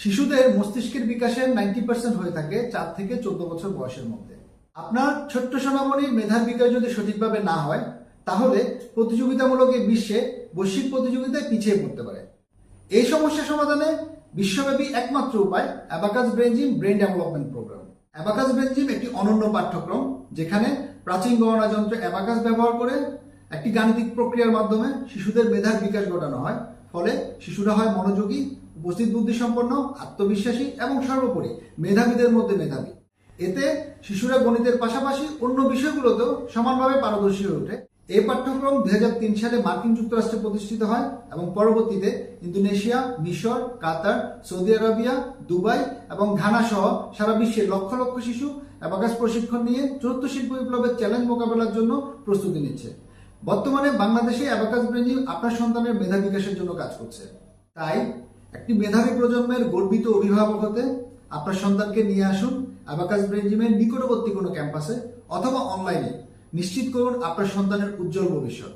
শিশুদের মস্তিষ্কের বিকাশের নাইনটি পার্সেন্ট হয়ে থাকে চার থেকে চোদ্দ বছর বয়সের মধ্যে। আপনার ছোট্ট সোনামণির মেধার বিকাশ যদি সঠিকভাবে না হয়, তাহলে প্রতিযোগিতামূলক এই বিশ্বে বৈশ্বিক প্রতিযোগিতায় পিছিয়ে পড়তে পারে। এই সমস্যা সমাধানে বিশ্বব্যাপী একমাত্র উপায় abacus brain gym brain development program. Abacus brain gym একটি অনন্য পাঠ্যক্রম, যেখানে প্রাচীন গণনা যন্ত্র অ্যাবাকাস ব্যবহার করে একটি গাণিতিক প্রক্রিয়ার মাধ্যমে শিশুদের মেধার বিকাশ ঘটানো হয়। ফলে শিশুরা হয় মনোযোগী উপস্থিত বুদ্ধি সম্পন্ন, আত্মবিশ্বাসী এবং সর্বোপরি মেধাবীদের মধ্যে মেধাবী। এতে শিশুরা গণিতের পাশাপাশি অন্য বিষয়গুলোতেও সমানভাবে পারদর্শী হয়ে ওঠে। এই পাঠ্যক্রম দু হাজার তিন সালে মার্কিন যুক্তরাষ্ট্রে প্রতিষ্ঠিত হয় এবং পরবর্তীতে ইন্দোনেশিয়া, মিশর, কাতার, সৌদি আরবিয়া, দুবাই এবং ঘানা সহ সারা বিশ্বের লক্ষ লক্ষ শিশু অ্যাবাকাস প্রশিক্ষণ নিয়ে চতুর্থ শিল্প বিপ্লবের চ্যালেঞ্জ মোকাবেলার জন্য প্রস্তুতি নিচ্ছে। বর্তমানে বাংলাদেশে অ্যাবাকাস ব্রেঞ্জিং আপনার সন্তানের মেধা বিকাশের জন্য কাজ করছে। তাই একটি মেধাবী প্রজন্মের গর্বিত অভিভাবক হতে আপনার সন্তানকে নিয়ে আসুন অ্যাবাকাস ব্রেঞ্জিমের নিকটবর্তী কোনো ক্যাম্পাসে অথবা অনলাইনে। নিশ্চিত করুন আপনার সন্তানের উজ্জ্বল ভবিষ্যৎ।